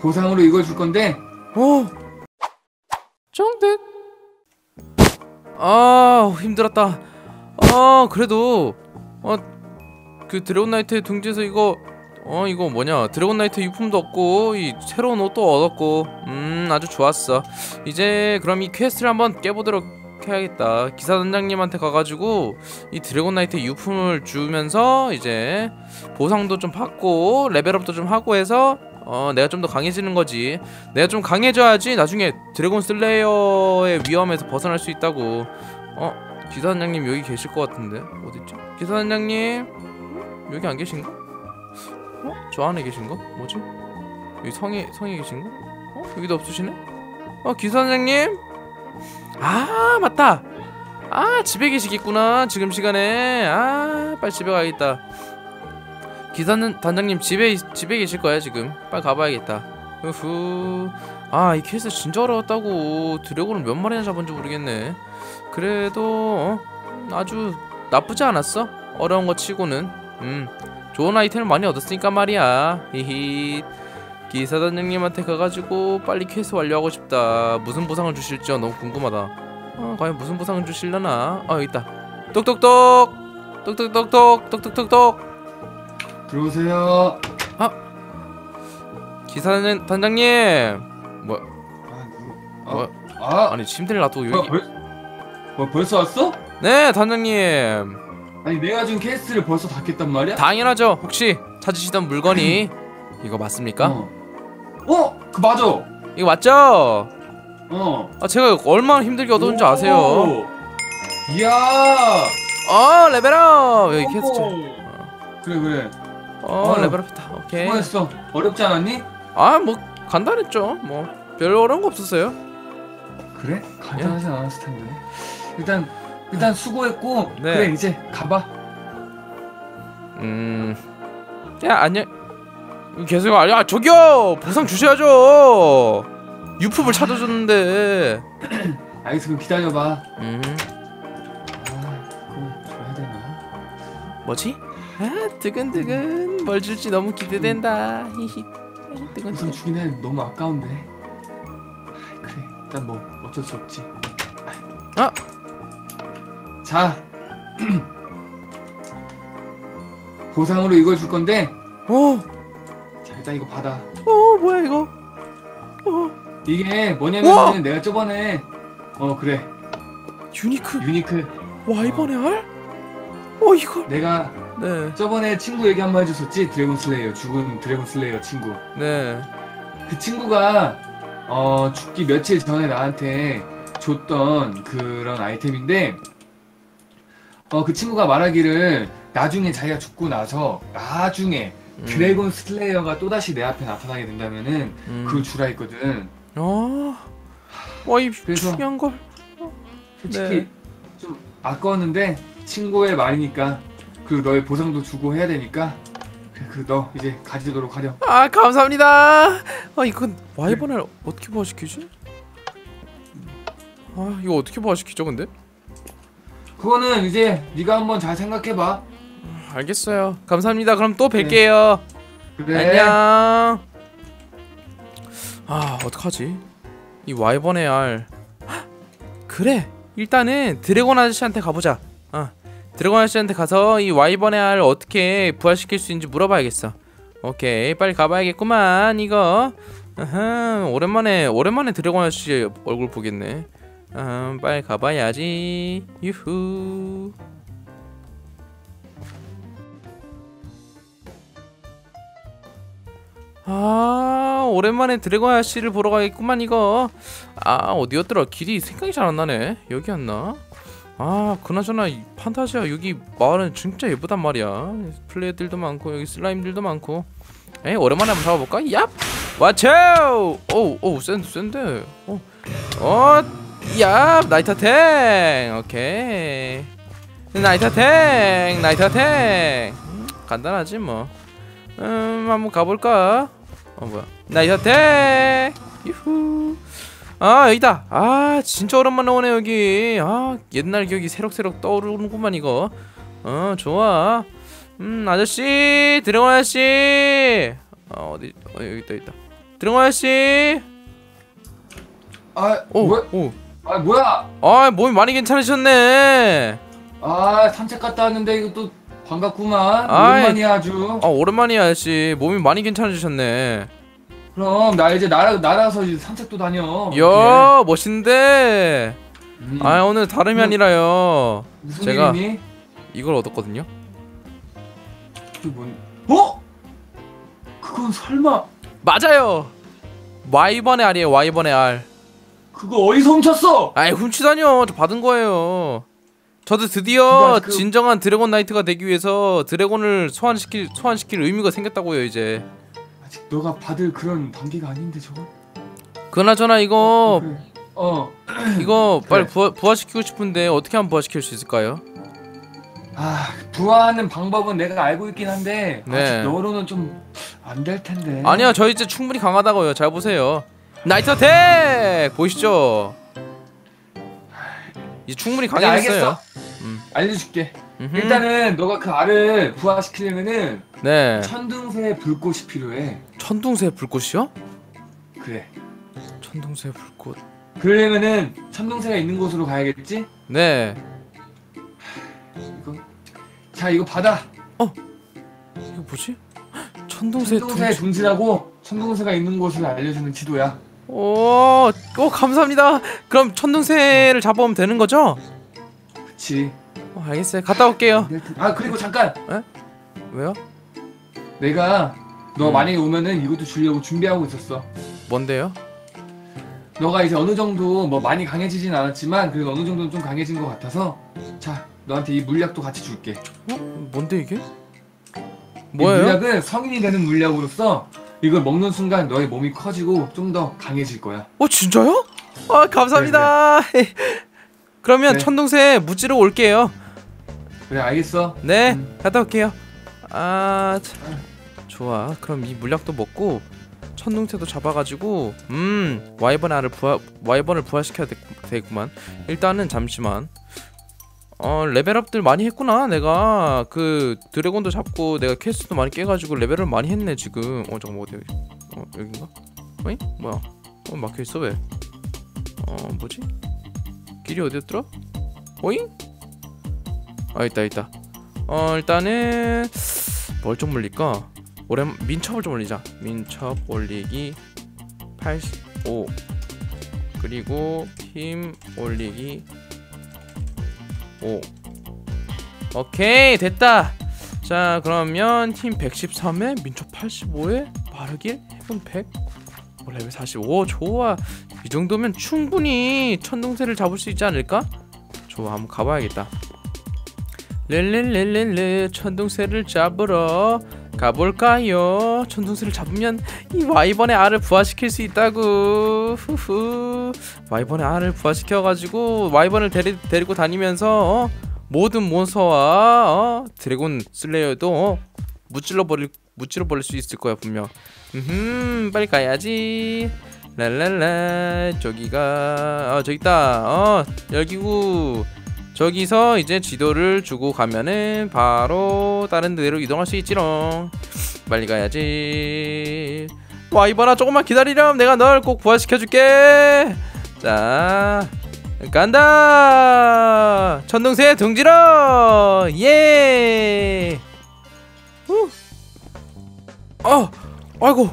보상으로 이걸 줄 건데. 오 정득 아 힘들었다. 아 그래도 어그 드래곤 나이트 둥지에서 이거 어 이거 뭐냐. 드래곤 나이트 유품도 얻고 이 새로운 옷도 얻었고. 음 아주 좋았어. 이제 그럼 이 퀘스트를 한번 깨보도록 해야겠다. 기사 단장님한테 가가지고 이 드래곤 나이트 유품을 주면서 이제 보상도 좀 받고 레벨업도 좀 하고 해서 어 내가 좀 더 강해지는 거지. 내가 좀 강해져야지 나중에 드래곤 슬레이어의 위험에서 벗어날 수 있다고. 어 기사단장님 여기 계실 것 같은데? 어딨지? 기사단장님? 여기 안 계신가 어? 저 안에 계신가 뭐지? 여기 성에 성에 계신가 어? 여기도 없으시네? 어 기사단장님? 아 맞다! 아 집에 계시겠구나 지금 시간에. 아 빨리 집에 가야겠다 기사는 단장님 집에 집에 계실 거야 지금. 빨리 가봐야겠다. 후후 아이 퀘스트 진짜 어려웠다고. 드래곤을 몇 마리나 잡은지 모르겠네. 그래도 어? 아주 나쁘지 않았어 어려운 거 치고는. 음 좋은 아이템을 많이 얻었으니까 말이야. 히히. 기사 단장님한테 가가지고 빨리 퀘스트 완료하고 싶다. 무슨 보상을 주실지 너무 궁금하다. 어, 과연 무슨 보상을 주실려나? 아 여기 있다. 똑똑똑! 똑똑똑똑! 똑똑똑똑 들어오세요. 기사단 단장님 뭐 아? 뭐 아, 아니 침대를 놔두고 여기 벌, 뭐 벌써 왔어? 네 단장님 아니 내가 준 캐스트를 벌써 닫겠단 말이야? 당연하죠 혹시 찾으시던 물건이 이거 맞습니까 어. 어, 그 맞아. 이거 맞죠 어. 아 제가 얼마나 힘들게 얻었는지 아세요 오. 이야. 어 레벨업 여기 캐스트 그래 그래. 어 어휴. 레벨업했다 오케이 수고했어. 어렵지 않았니? 아 뭐 간단했죠 뭐 별 어려운 거 없었어요 그래? 간단하지 않았을 텐데. 일단 일단 수고했고 네. 그래 이제 가봐. 음야 안녕 계속 아야 저기요 보상 주셔야죠 유품을 찾아줬는데 알겠어 그럼 기다려봐. 음 아 그거 줘야 되나? 뭐지 아 두근두근 뭘 줄지 너무 기대된다. 히히. 우선 두근두근 주긴 해 너무 아까운데. 아, 그래. 일단 뭐 어쩔 수 없지. 아! 자. 보상으로 이걸 줄 건데. 어, 자 일단 이거 받아. 어 뭐야 이거? 어. 이게 우와! 뭐냐면 내가 저번에 어 그래. 유니크. 유니크. 와 이번에 알? 어 이걸. 내가 네 저번에 친구 얘기 한 번 해줬었지 드래곤 슬레이어 죽은 드래곤 슬레이어 친구 네. 그 친구가 어 죽기 며칠 전에 나한테 줬던 그런 아이템인데 어 그 친구가 말하기를 나중에 자기가 죽고 나서 나중에 음. 드래곤 슬레이어가 또다시 내 앞에 나타나게 된다면은 음. 그걸 주라 했거든 아, 와이 그래서- 중요한 걸. 솔직히 네. 좀 아까웠는데 친구의 말이니까 그리고 너의 보상도 주고 해야 되니까 그 너 이제 가지도록 하렴 아 감사합니다. 아 이건 와이번을 어떻게 부활시키지? 아 이거 어떻게 부활시키죠 근데? 그거는 이제 네가 한번 잘 생각해봐 알겠어요. 감사합니다. 그럼 또 뵐게요. 그래 안녕. 아 어떡하지? 이 와이번의 알. 헉, 그래. 일단은 드래곤 아저씨한테 가보자. 어. 드래곤 아저씨한테 가서 이 와이번의 알 어떻게 부활시킬 수 있는지 물어봐야겠어. 오케이 빨리 가봐야겠구만 이거. 아하, 오랜만에 오랜만에 드래곤 아저씨 얼굴 보겠네. 아, 빨리 가봐야지. 유후. 아 오랜만에 드래곤 아씨를 보러 가겠구만 이거 아 어디였더라 길이 생각이 잘 안 나네 여기였나 아 그나저나 이 판타지아 여기 마을은 진짜 예쁘단 말이야. 플레이들도 많고 여기 슬라임들도 많고. 에 오랜만에 한번 잡아볼까? 얍! 와초 오오 센 센데. 어어얍! 나이트 탱! 오케이. 나이트 탱! 나이트 탱! 음, 간단하지 뭐. 음, 한번 가볼까? 어 뭐야? 나 이사태 유후. 아 여기다. 아 진짜 오랜만에 오네 여기. 아 옛날 기억이 새록새록 떠오르는구만 이거. 어 좋아. 음 아저씨 드래곤 아저씨. 어 어디? 어 여기 있다 여기 있다. 드래곤 아저씨. 아, 오? 오. 아, 뭐야? 아 몸이 많이 괜찮으셨네. 아, 산책 갔다 왔는데 이거 또 반갑구만. 아이. 오랜만이야 아주. 아 오랜만이야 아저씨. 몸이 많이 괜찮으셨네. 그럼 나 이제 나라 나라서 이제 산책도 다녀. 이야 멋있는데. 음, 아 오늘 다름이 음. 아니라요. 무슨 제가- 일이니? 이걸 얻었거든요. 그 뭔? 어? 그건 설마 맞아요. 와이번의 알이에요. 와이번의 알. 그거 어디서 훔쳤어? 아이 훔치다뇨. 저 받은 거예요. 저도 드디어 그러니까 그- 진정한 드래곤 나이트가 되기 위해서 드래곤을 소환시킬 소환시킬 의미가 생겼다고요 이제. 아직 너가 받을 그런 단계가 아닌데 저거. 그나저나 이거 그래. 어. 이거 그래. 빨리 부화, 부화시키고 싶은데 어떻게 하면 부화시킬 수 있을까요? 아 부화하는 방법은 내가 알고 있긴 한데 네. 아직 너로는 좀 안 될 텐데. 아니요 저 이제 충분히 강하다고요. 잘 보세요. 나이트 어택 보이시죠? 이제 충분히 강해졌어요. 음. 알려줄게. 음흠. 일단은 너가 그 알을 부화시키려면은 네 천둥새 불꽃이 필요해. 천둥새 불꽃이요? 그래. 천둥새 불꽃. 그러려면은 천둥새가 있는 곳으로 가야겠지? 네. 이거. 자 이거 받아. 이거 뭐지? 천둥새 천둥새 둥지. 둥지라고 천둥새가 있는 곳을 알려주는 지도야. 오, 오 감사합니다. 그럼 천둥새를 잡아오면 되는 거죠? 그치. 어, 알겠어요. 갔다 올게요. 아 그리고 잠깐 왜요? 내가 너 음. 만약에 오면은 이것도 주려고 준비하고 있었어. 뭔데요? 너가 이제 어느 정도 뭐 많이 강해지진 않았지만 그래도 어느 정도는 좀 강해진 것 같아서 자 너한테 이 물약도 같이 줄게. 어? 뭔데 이게? 이 뭐예요? 물약은 성인이 되는 물약으로서 이걸 먹는 순간 너의 몸이 커지고 좀 더 강해질 거야. 어 진짜요? 아 감사합니다. 그 러면 네. 천둥새 무찌러 올게요. 그래 알겠어. 네, 음. 갔다 올게요. 아, 참. 좋아. 그럼 이 물약도 먹고 천둥새도 잡아가지고 음 와이번 알을 부화 와이번을 부화시켜야 되, 되구만. 일단은 잠시만. 어 레벨업들 많이 했구나. 내가 그 드래곤도 잡고 내가 퀘스트도 많이 깨가지고 레벨을 많이 했네 지금. 어 잠깐 어디 여기? 어 여긴가? 어이 뭐야? 어 막혀 있어 왜? 어 뭐지? 길이 어디였더라? 어이? 아 있다 있다. 어 일단은 뭘 좀 올릴까? 오랜 민첩을 좀 올리자. 민첩 올리기 85 그리고 힘 올리기 5 오케이 됐다. 자 그러면 힘 113에 민첩 85에 마르길 해본 100 어, 레벨 45 좋아 이 정도면 충분히 천둥새를 잡을 수 있지 않을까? 좋아 한번 가봐야겠다 렐렐렐렐레 천둥새를 잡으러 가볼까요? 천둥새를 잡으면 이 와이번의 알을 부화시킬 수 있다고 후후 와이번의 알을 부화시켜가지고 와이번을 데리, 데리고 다니면서 어? 모든 몬스터와 어? 드래곤 슬레이어도 어? 무찔러 버릴 무찔러 버릴 수 있을 거야 분명 음 빨리 가야지 랄랄라 저기가 아 저기 있다. 어 여기구. 저기서 이제 지도를 주고 가면은 바로 다른 데로 이동할 수 있지롱. 빨리 가야지. 와 이봐라. 조금만 기다리렴. 내가 널 꼭 부활시켜줄게. 자 간다. 천둥새 둥지러. 예. 후. 아 아이고.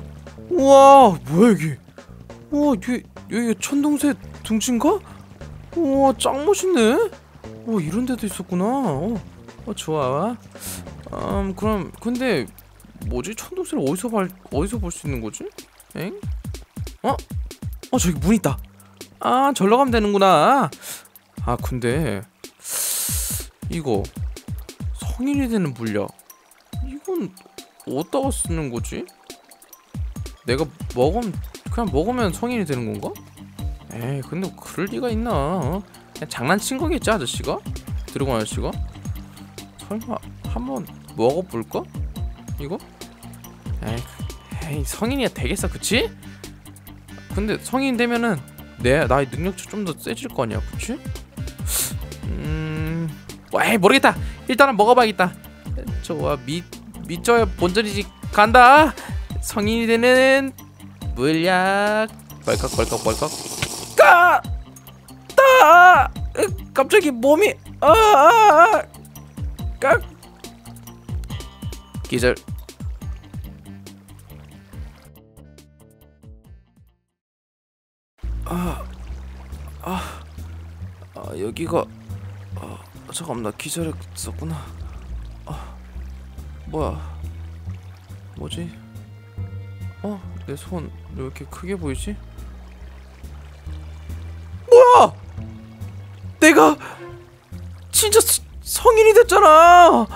우와 뭐야 여기 우와 여기 여기 천둥새 둥지인가 우와 짱 멋있네 오 이런 데도 있었구나. 어, 어 좋아. 음 그럼 근데 뭐지 천둥새를 어디서 발 어디서 볼 수 있는 거지? 엥? 어? 어 저기 문 있다. 아 절로 가면 되는구나. 아 근데 이거 성인이 되는 물약 이건 어디다가 쓰는 거지? 내가 먹으면 그냥 먹으면 성인이 되는 건가? 에이 근데 그럴 리가 있나? 어? 그냥 장난친 거겠지 아저씨가? 드래곤 아저씨가? 설마 한번 먹어볼까? 이거? 에이, 에이 성인이야 되겠어 그치? 근데 성인 되면은 내 나의 능력치 좀 더 세질 거 아니야 그치? 음... 에이 모르겠다 일단은 먹어봐야겠다 좋아 미, 미쳐야 본전이지 간다 성인이 되는 물약 벌컥 벌컥 벌컥 까! 따! 으, 갑자기 몸이 아! 아! 까! 기절 아, 아 여기가 아, 잠깐만 나 기절했었구나 아 뭐야 뭐지 어 내 손 왜 이렇게 크게 보이지? 뭐야? 내가 진짜 스- 성인이 됐잖아. 어